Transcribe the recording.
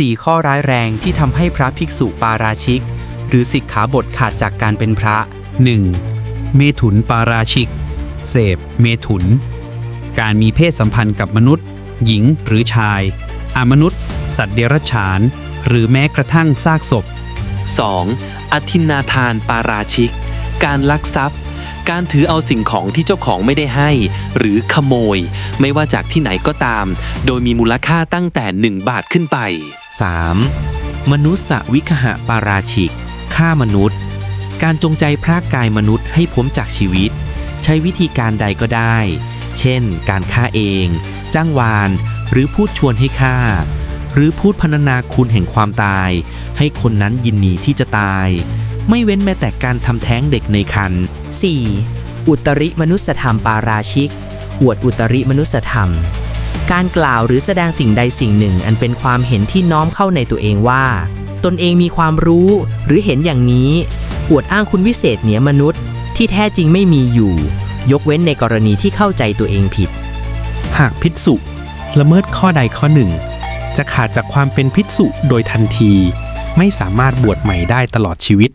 สี่ข้อร้ายแรงที่ทำให้พระภิกษุปาราชิก หรือสิกขาบทขาดจากการเป็นพระ 1. เมถุนปาราชิก เสพ เมถุน การมีเพศสัมพันธ์กับมนุษย์ หญิงหรือชาย อามนุษย์ สัตว์เดรัจฉาน หรือแม้กระทั่งซากศพ 2. อธินนาทานปาราชิก การลักทรัพย์ การถือเอาสิ่งของที่เจ้าของไม่ได้ให้ หรือขโมย ไม่ว่าจากที่ไหนก็ตาม โดยมีมูลค่าตั้งแต่ 1 บาทขึ้นไป 3. มนุษย์วิคหะปาราชิกฆ่ามนุษย์ การจงใจพรากกายมนุษย์ให้พ้นจากชีวิต ใช้วิธีการใดก็ได้ เช่น การฆ่าเอง จ้างวาน หรือพูดชวนให้ฆ่า หรือพูดพรรณนาคุณแห่งความตาย ให้คนนั้นยินดีที่จะตาย ไม่เว้นแม้แต่การทำแท้งเด็กในครรภ์ 4. อุตริมนุสธรรมปาราชิก อวดอุตริมนุสธรรม การกล่าวหรือแสดงสิ่งใดสิ่งหนึ่ง อันเป็นความเห็นที่น้อมเข้าในตัวเองว่า ตนเองมีความรู้หรือเห็นอย่างนี้ อวดอ้างคุณวิเศษเหนือมนุษย์ ที่แท้จริงไม่มีอยู่ ยกเว้นในกรณีที่เข้าใจตัวเองผิด หากภิกษุ ละเมิดข้อใดข้อหนึ่ง จะขาดจากความเป็นภิกษุโดยทันที ไม่สามารถบวชใหม่ได้ตลอดชีวิต